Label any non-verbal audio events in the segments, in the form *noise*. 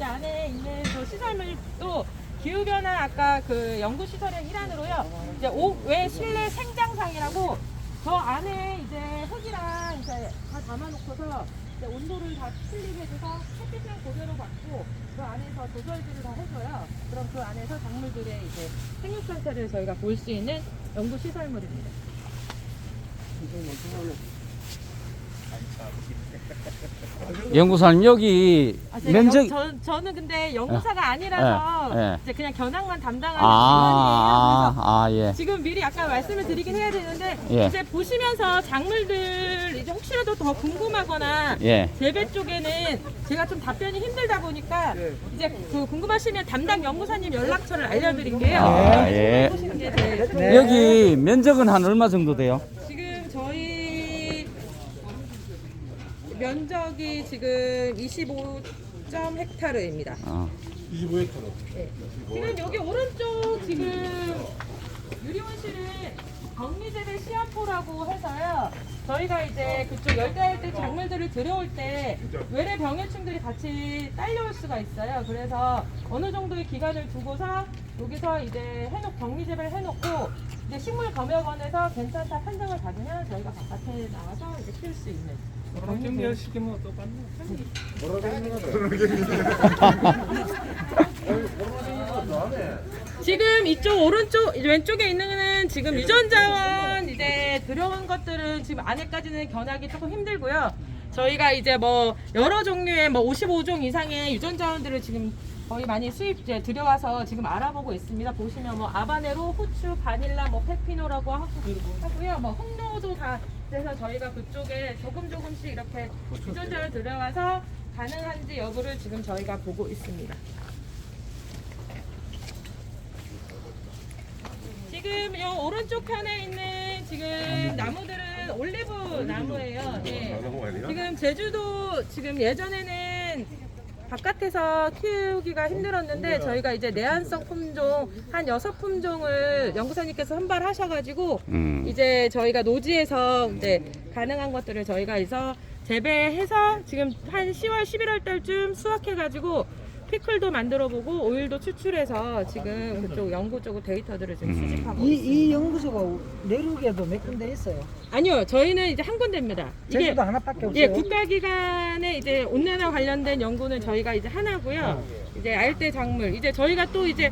이제 안에 있는 저 시설물도 기후변화 아까 그 연구 시설의 일환으로요. 이제 옥외 실내 생장상이라고 저 안에 이제 흙이랑 이제 다 담아놓고서 이제 온도를 다 틀립해줘서 햇빛을 그대로 받고 그 안에서 조절들을 다 해줘요. 그럼 그 안에서 작물들의 이제 생육 상태를 저희가 볼 수 있는 연구 시설물입니다. *laughs* 연구사님 여기 아, 제가 면적 연- 저, 저는 근데 연구사가 아니라서 예, 예. 이제 그냥 견학만 담당하는 아. 아, 아, 그래서 예. 지금 미리 아까 말씀을 드리긴 해야 되는데 예. 이제 보시면서 작물들 이제 혹시라도 더 궁금하거나 예. 재배 쪽에는 제가 좀 답변이 힘들다 보니까 이제 그 궁금하시면 담당 연구사님 연락처를 알려드릴게요. 아, 예. 네, 네. 여기 면적은 한 얼마 정도 돼요? 지금 저희 면적이 지금 25. 헥타르입니다. 어. 지금 여기 오른쪽 지금 유리온실은 격리재배 시험포라고 해서요. 저희가 이제 그쪽 열대야들 작물들을 들여올 때 외래 병해충들이 같이 딸려올 수가 있어요. 그래서 어느 정도의 기간을 두고서 여기서 이제 해놓 격리 재배를 해놓고 이제 식물 검역원에서 괜찮다 판정을 받으면 저희가 바깥에 나와서 이제 키울 수 있는. 시키면 똑같네. *laughs* 지금 이쪽 오른쪽 왼쪽에 있는 거는 지금 유전자원 이제 들어온 것들은 지금 안에까지는 견학이 조금 힘들고요. 저희가 이제 뭐 여러 종류의 뭐 55종 이상의 유전자원들을 지금 거의 많이 수입 이제 들여와서 지금 알아보고 있습니다. 보시면 뭐 아바네로, 후추, 바닐라, 뭐 페피노라고 하고 하고요. 뭐 홍로도 다 그래서 저희가 그쪽에 조금 조금씩 이렇게 유전자를 들여와서 가능한지 여부를 지금 저희가 보고 있습니다. 지금 요 오른쪽 편에 있는 지금 나무들은 올리브 나무예요. 네. 지금 제주도 지금 예전에는 바깥에서 키우기가 힘들었는데 저희가 이제 내한성 품종 한 여섯 품종을 연구사님께서 선발하셔가지고 음. 이제 저희가 노지에서 이제 가능한 것들을 저희가 해서 재배해서 지금 한 10월 11월 달쯤 수확해가지고 피클도 만들어보고 오일도 추출해서 지금 그쪽 연구 쪽으로 데이터들을 지금 음. 수집하고 이, 있습니다. 이 연구소가 내륙에도 몇 군데 있어요. 아니요, 저희는 이제 한 군데입니다. 이게 제주도 하나밖에 없어요. 예, 국가기관의 이제 온난화 관련된 연구는 저희가 이제 하나고요. 이제 알대 작물, 이제 저희가 또 이제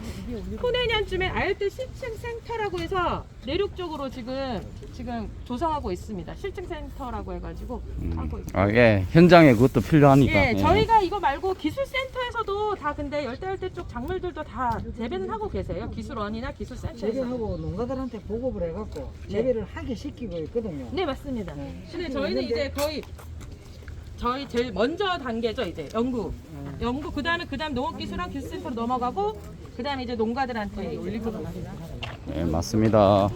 후내년쯤에 알대 실증 센터라고 해서 내륙 쪽으로 지금 지금 조성하고 있습니다. 실증 센터라고 해가지고 하고 있습니다. 아, 예. 현장에 그것도 필요하니까. 예, 저희가 이거 말고 기술센터에서도 다 근데 열대열대 쪽 작물들도 다 재배는 하고 계세요. 기술원이나 기술센터에서. 재배하고 농가들한테 보급을 해갖고 재배를 하게 시키고 있거든요. 네 맞습니다. 네. 근데 저희는 이제 거의 저희 제일 먼저 단계죠 이제 연구, 연구 그 다음에 그 다음 농업기술학 기술센터로 넘어가고 그 다음에 이제 농가들한테 올리브로 갑니다. 예, 맞습니다.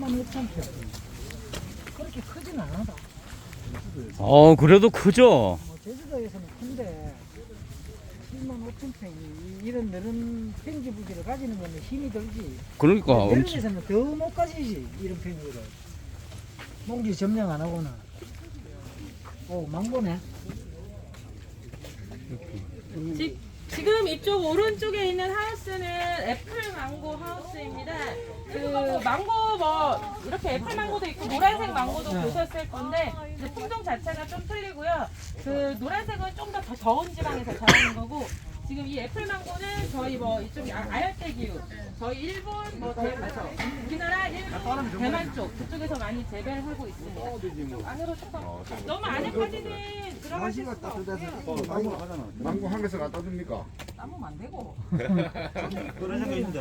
만 5천 평. 그렇게 크진 않아다. 어, 그래도 크죠? 뭐 제주도에서는 큰데 7만 5천 평이 이런 너른 평지 부지를 가지는 거는 힘이 들지. 그러니까 엄청. 내륙에서는 더 못 가지지 이런 평지를. 농지 점령 안 하고는. 오 망고네. 지, 지금 이쪽 오른쪽에 있는 하우스는 애플 망고 하우스입니다. 그 망고 뭐 이렇게 애플 망고도 있고 노란색 망고도 보셨을 건데 이제 품종 자체가 좀 틀리고요. 그 노란색은 좀 더 더운 지방에서 자라는 거고 지금 이 애플 망고는 저희 뭐 이쪽 아- 아열대 기후 저희 일본 뭐 대, 우리나라 일본 대만 쪽 그쪽에서 많이 재배를 하고 있습니다. 안으로 조금 너무 안에까지는 들어가실 수가 없고요. 망고 한 개씩 갖다 줍니까? 남으면 안 되고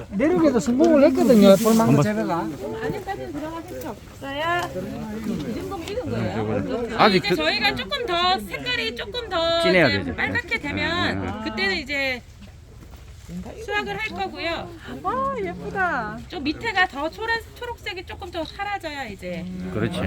내륙에도 성공을 했거든요. 볼망고 재배가. 안에까지는 들어가실 수 없어요. 이 정도면 익은 거예요. 아직 이제 그- 저희가 조금 더 색깔이 조금 더 진해야 이제 되죠. 빨갛게 되면 음. 그때는 이제 수확을 할 거고요. 와 예쁘다. 좀 밑에가 더 초록 초록색이 조금 더 사라져야 이제 그렇지.